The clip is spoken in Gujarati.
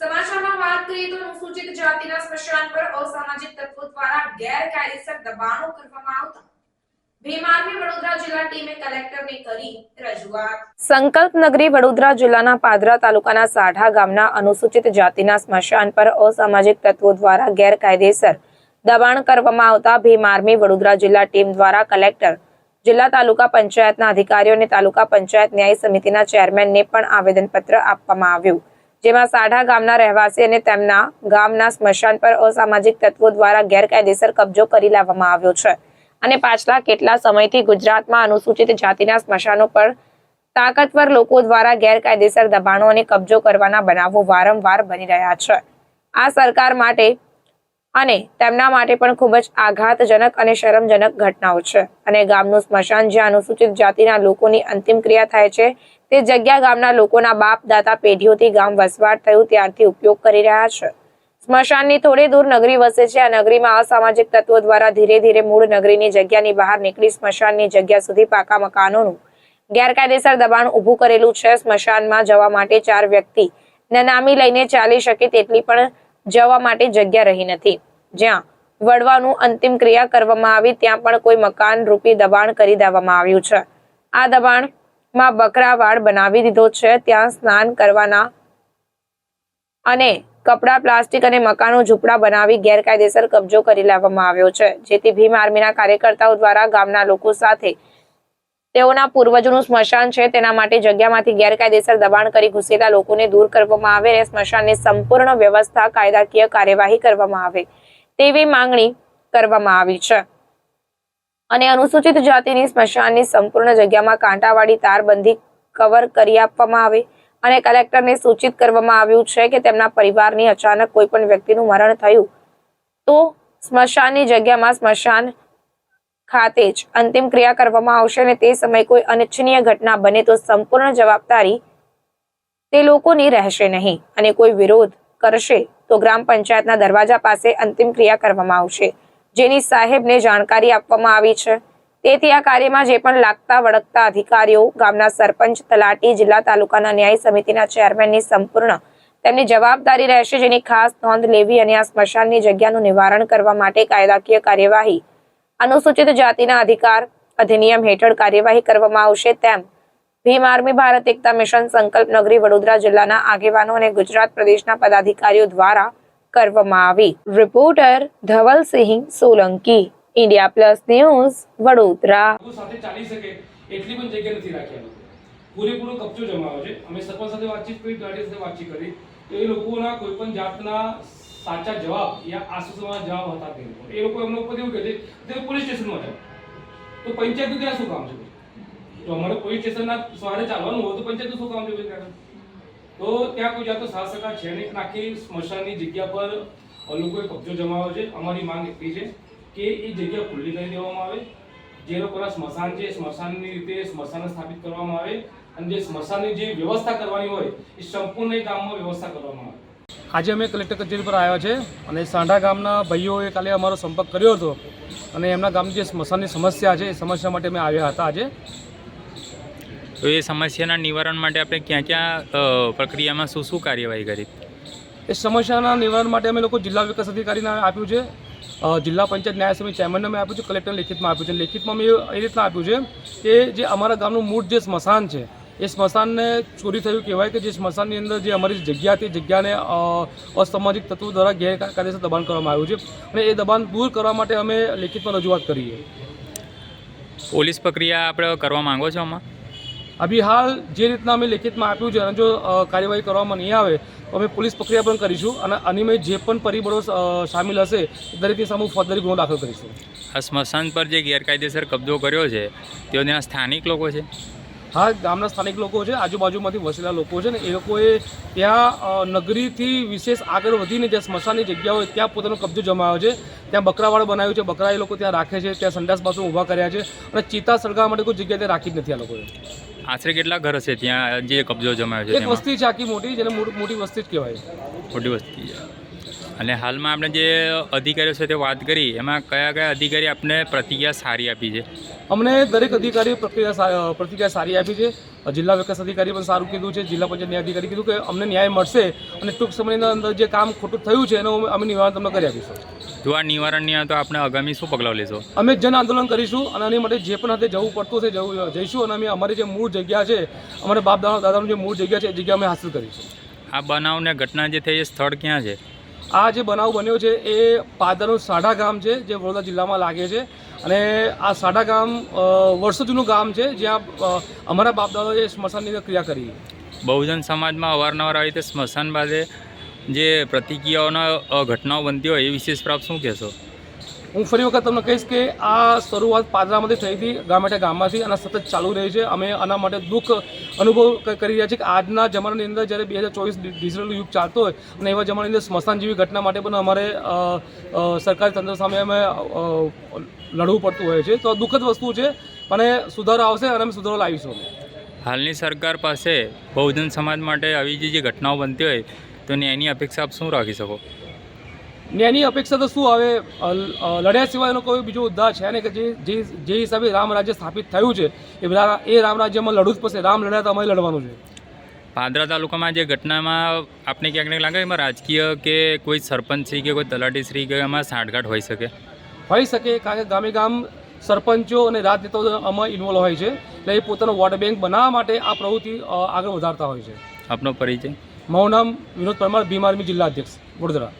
સમાચારમાં વાત કરીએ તો અનુસૂચિત જાતિના સ્મશાન પર અસામાજિક તત્વો દ્વારા ગેરકાયદેસર દબાણો કરવામાં આવતા. ભીમ આર્મી વડોદરા જિલ્લા ટીમે કલેક્ટરને કરી રજૂઆત. સંકલ્પ નગરી વડોદરા જિલ્લાના પાદરા તાલુકાના સાઢા ગામના અનુસૂચિત જાતિના સ્મશાન પર અસામાજિક તત્વો દ્વારા ગેરકાયદેસર દબાણ કરવામાં આવતા ભીમ આર્મી વડોદરા જિલ્લા ટીમ દ્વારા કલેક્ટર, જિલ્લા તાલુકા પંચાયતના અધિકારીઓ અને તાલુકા પંચાયત ન્યાય સમિતિના ચેરમેનને પણ આવેદનપત્ર આપવામાં આવ્યું. જેમાં સાઢા ગામના રહેવાસી અને તેમના ગામના સ્મશાન પર અસામાજિક તત્વો દ્વારા ગેરકાયદેસર કબજો કરી લેવામાં આવ્યો છે. અને પાછલા કેટલા સમયથી ગુજરાતમાં અનુસૂચિત જાતિના સ્મશાનો પર તાકતવર લોકો દ્વારા ગેરકાયદેસર દબાણો અને કબજો કરવાના બનાવો વારંવાર બની રહ્યા છે. આ સરકાર માટે અને તેમના માટે પણ ખૂબ જ આઘાતજનક અને શરમજનક ઘટનાઓ છે. અને ગામનું સ્મશાન જ્યાં અનુસૂચિત જાતિના લોકોની અંતિમ ક્રિયા થાય છે, તે જગ્યા ગામના લોકોના બાપ, દાતા, પેઢીઓથી ગામ વસવાટ થયું, ત્યારથી ઉપયોગ કરી રહ્યા છે. સ્મશાનની થોડી દૂર નગરી વસે છે. આ નગરીમાં અસામાજિક તત્વો દ્વારા ધીરે ધીરે મૂળ નગરીની જગ્યાની બહાર નીકળી સ્મશાનની જગ્યા સુધી પાકા મકાનોનું ગેરકાયદેસર દબાણ ઊભું કરેલું છે. સ્મશાનમાં જવા માટે ચાર વ્યક્તિ નનામી લઈને ચાલી શકે તેટલી પણ જવા માટે જગ્યા રહી નથી. જ્યાં વડવાનું અંતિમ ક્રિયા કરવામાં આવી, ત્યાં પણ કોઈ મકાન રૂપી દબાણ કરી દેવામાં આવ્યું છે. આ દબાણમાં બકરાવાડ બનાવી દીધો છે. ત્યાં સ્નાન કરવાના અને કપડા, પ્લાસ્ટિક અને મકાનો ઝૂંપડા બનાવી ગેરકાયદેસર કબજો કરી લેવામાં આવ્યો છે. જેથી ભીમ આર્મીના કાર્યકર્તાઓ દ્વારા ગામના લોકો સાથે તેઓના પૂર્વજોનું સ્મશાન છે, તેના માટે જગ્યામાંથી ગેરકાયદેસર દબાણ કરી ઘૂસેલા લોકોને દૂર કરવામાં આવે અને સ્મશાનની સંપૂર્ણ વ્યવસ્થા કાયદાકીય કાર્યવાહી કરવામાં આવે તેવી માંગણી કરવામાં આવી છે. અને અનુસૂચિત જાતિની સ્મશાનની સંપૂર્ણ જગ્યામાં કાંટાવાળી તારબંધી કવર કરી આપવામાં આવે અને કલેક્ટરને સૂચિત કરવામાં આવ્યું છે કે તેમના પરિવારની અચાનક કોઈ પણ વ્યક્તિનું મરણ થયું તો સ્મશાનની જગ્યામાં સ્મશાન ખાતે જ અંતિમ ક્રિયા કરવામાં આવશે અને તે સમયે કોઈ અનિચ્છનીય ઘટના બને તો સંપૂર્ણ જવાબદારી તે લોકોની રહેશે નહીં અને કોઈ વિરોધ કરશે તો ગ્રામ પંચાયતના દરવાજા પાસે અંતિમ ક્રિયા કરવામાં આવશે. જેની સાહેબને જાણકારી આપવામાં આવી છે. તેથી આ કાર્યમાં જે પણ લાગતા વળગતા અધિકારીઓ, ગામના સરપંચ, તલાટી, જિલ્લા તાલુકાના ન્યાય સમિતિના ચેરમેનની સંપૂર્ણ તેમની જવાબદારી રહેશે જેની ખાસ નોંધ લેવી અને આ સ્મશાનની જગ્યાનું નિવારણ કરવા માટે કાયદાકીય કાર્યવાહી અનુસૂચિત જાતિના અધિકાર અધિનિયમ હેઠળ કાર્યવાહી કરવામાં આવશે તેમ ભીમ આર્મી ભારત એકતા મિશન સંકલ્પ નગરી વડોદરા જિલ્લાના આગેવાનો અને ગુજરાત પ્રદેશના પદાધિકારીઓ દ્વારા કરવામાં આવી. Reporter Dhavalsinh Solanki, India plus news, Vadodara. સાથે ચાલી શકે એટલી પણ જગ્યા નથી રાખી પૂરેપૂરો કબજો જમાવ્યો છે. અમે સરપંચ સાથે વાતચીત કરી, ગાડી સાથે વાતચીત કરી. એ લોકોના કોઈ પણ જાતના સાચા જવાબ યા આસુસમાં જવાબ હતા તે લોકો. એ લોકો એમના ઉપર એવું કહે છે તમે પોલીસ સ્ટેશનમાં જાય તો પંચાયતનું ત્યાં શું કામ છે? તો અમારે પોલીસ સ્ટેશનના સવારે ચાલવાનું હોય તો પંચાયતનું શું કામ છે ત્યાં તો ત્યાં કોઈ જાતો શાસકા છે નહીં. આખી સ્મશાનની જગ્યા પર લોકોએ કબજો જમાવ્યો છે. અમારી માંગ એટલી છે કે એ જગ્યા ખુલ્લી કરી દેવામાં આવે. જે લોકોના સ્મશાન છે સ્મશાનની રીતે સ્મશાન સ્થાપિત કરવામાં આવે. અને જે સ્મશાનની જે વ્યવસ્થા કરવાની હોય એ સંપૂર્ણ ગામમાં વ્યવસ્થા કરવામાં આવે. આજે અમે કલેક્ટર કચેરી પર આવ્યા છે અને સાંઢા ગામના ભાઈઓએ કાલે અમારો સંપર્ક કર્યો હતો અને એમના ગામની જે સ્મશાનની સમસ્યા છે એ સમસ્યા માટે અમે આવ્યા હતા આજે. તો એ સમસ્યાના નિવારણ માટે આપણે ક્યાં ક્યાં પ્રક્રિયામાં શું શું કાર્યવાહી કરી? એ સમસ્યાના નિવારણ માટે અમે લોકો જિલ્લા વિકાસ અધિકારીને આપ્યું છે. જિલ્લા પંચાયત ન્યાય સમિતિ ચેરમેનને અમે આપ્યું છે કલેક્ટરને લેખિતમાં આપ્યું છે. લેખિતમાં અમે એ રીતના આપ્યું છે કે જે અમારા ગામનું મૂળ જે સ્મશાન છે એ સ્મશાનને ચોરી થયું. કહેવાય કે જે સ્મશાનની અંદર જે અમારી જગ્યા હતી જગ્યાને અસામાજિક તત્વો દ્વારા ગેરકાયદેસર દબાણ કરવામાં આવ્યું છે. અને એ દબાણ દૂર કરવા માટે અમે લેખિતમાં રજૂઆત કરીએ. પોલીસ પ્રક્રિયા આપણે કરવા માંગો છો આમાં? અભી હાલ જે રીતના અમે લેખિતમાં આપ્યું છે અને જો કાર્યવાહી કરવામાં નહીં આવે તો અમે પોલીસ પ્રક્રિયા પણ કરીશું અને અનિમય જે પણ પરિબળો સામેલ હશે એ દરેકની સામે ફોજદારી ગુનો દાખલ કરીશું. આ સ્મશાન પર જે ગેરકાયદેસર કબજો કર્યો છે તેઓ ત્યાં સ્થાનિક લોકો છે? હા ગામના સ્થાનિક લોકો છે આજુબાજુમાંથી વસેલા લોકો છે ને એ લોકોએ ત્યાં નગરીથી વિશેષ આગળ વધીને જ્યાં સ્મશાનની જગ્યા હોય ત્યાં પોતાનો કબજો જમાવ્યો છે. ત્યાં બકરાવાળ બનાવ્યું છે બકરા એ લોકો ત્યાં રાખે છે ત્યાં સંડાસ બાથરૂમ ઊભા કર્યા છે અને ચિતા સળગાવવા માટે કોઈ જગ્યા ત્યાં રાખી જ નથી આ લોકોએ. આશરે કેટલા ઘર હશે ત્યાં જે કબજો જમાવ્યો છે એક વસ્તી છે આખી મોટી જેને મોટી વસ્તી જ કહેવાય. મોટી વસ્તી છે. અને હાલમાં આપણે જે અધિકારીઓ સાથે વાત કરી એમાં કયા કયા અધિકારી આપને પ્રતિક્રિયા સારી આપી છે? અમને દરેક અધિકારીએ પ્રક્રિયા પ્રતિક્રિયા સારી આપી છે. જિલ્લા વિકાસ અધિકારી પણ સારું કીધું છે. જિલ્લા પંચાયત ન્યાય અધિકારી કીધું કે અમને ન્યાય મળશે અને ટૂંક સમયના અંદર જે કામ ખોટું થયું છે એનું અમે નિવારણ તમને કરી આપીશું. જો આ નિવારણ નહીં તો આપણે આગામી શું પગલાં લેશો? અમે જન આંદોલન કરીશું અને આની માટે જે પણ હાથે જવું પડતું છે જવું જઈશું અને અમે અમારી જે મૂળ જગ્યા છે અમારે બાપ દાદા દાદાનું જે મૂળ જગ્યા છે એ જગ્યા અમે હાંસલ કરીશું. આ બનાવને ઘટના જે થઈ એ સ્થળ ક્યાં છે? આ જે બનાવ બન્યો છે એ પાદરનું સાઢા ગામ છે, જે વડોદરા જિલ્લામાં લાગે છે. અને આ સાઢા ગામ વર્ષો જૂનું ગામ છે, જ્યાં અમારા બાપદાદાએ સ્મશાનની ક્રિયા કરી. બહુજન સમાજમાં અવારનવાર આવી રીતે સ્મશાન બાદે જે પ્રતિક્રિયાઓના ઘટનાઓ બનતી હોય એ વિશેષ પ્રાપ્ત શું કહેશો? હું ફરી વખત તમને કહીશ કે આ શરૂઆત પાદરામાંથી થઈ હતી ગામેટા ગામમાંથી અને સતત ચાલુ રહી છે. અમે આના માટે દુઃખ અનુભવ કરી રહ્યા છીએ કે આજના જમાનાની અંદર જ્યારે બે હજાર ચોવીસ ડિજિટલ યુગ ચાલતો હોય અને એવા જમાનાની અંદર સ્મશાન જેવી ઘટના માટે પણ અમારે સરકારી તંત્ર સામે અમે લડવું પડતું હોય છે. તો દુઃખદ વસ્તુ છે અને સુધારો આવશે અને અમે સુધારો લાવીશું હાલની સરકાર પાસે બહુજન સમાજ માટે આવી જે ઘટનાઓ બનતી હોય તો એની અપેક્ષા આપ શું રાખી શકો? ને એની અપેક્ષા તો શું હવે લડ્યા સિવાયનો કોઈ બીજો ઉદ્ધાર છે ને કે જે જે હિસાબે રામ રાજ્ય સ્થાપિત થયું છે એ એ રામ રાજ્યમાં લડવું જ પડશે. રામ લડ્યા તો અમારે લડવાનું છે. પાદરા તાલુકામાં જે ઘટનામાં આપને ક્યાંક ને લાગે એમાં રાજકીય કે કોઈ સરપંચશ્રી કે કોઈ તલાટીશ્રી કે એમાં સાંઠગાંઠ હોઈ શકે? હોઈ શકે કારણ કે ગામે ગામ સરપંચો અને રાજનેતાઓ આમાં ઇન્વોલ્વ હોય છે. એટલે એ પોતાનો વોટ બેંક બનાવવા માટે આ પ્રવૃત્તિ આગળ વધારતા હોય છે. આપનો પરિચય? મારું નામ વિનોદ પરમાર ભીમ આર્મી જિલ્લા અધ્યક્ષ વડોદરા.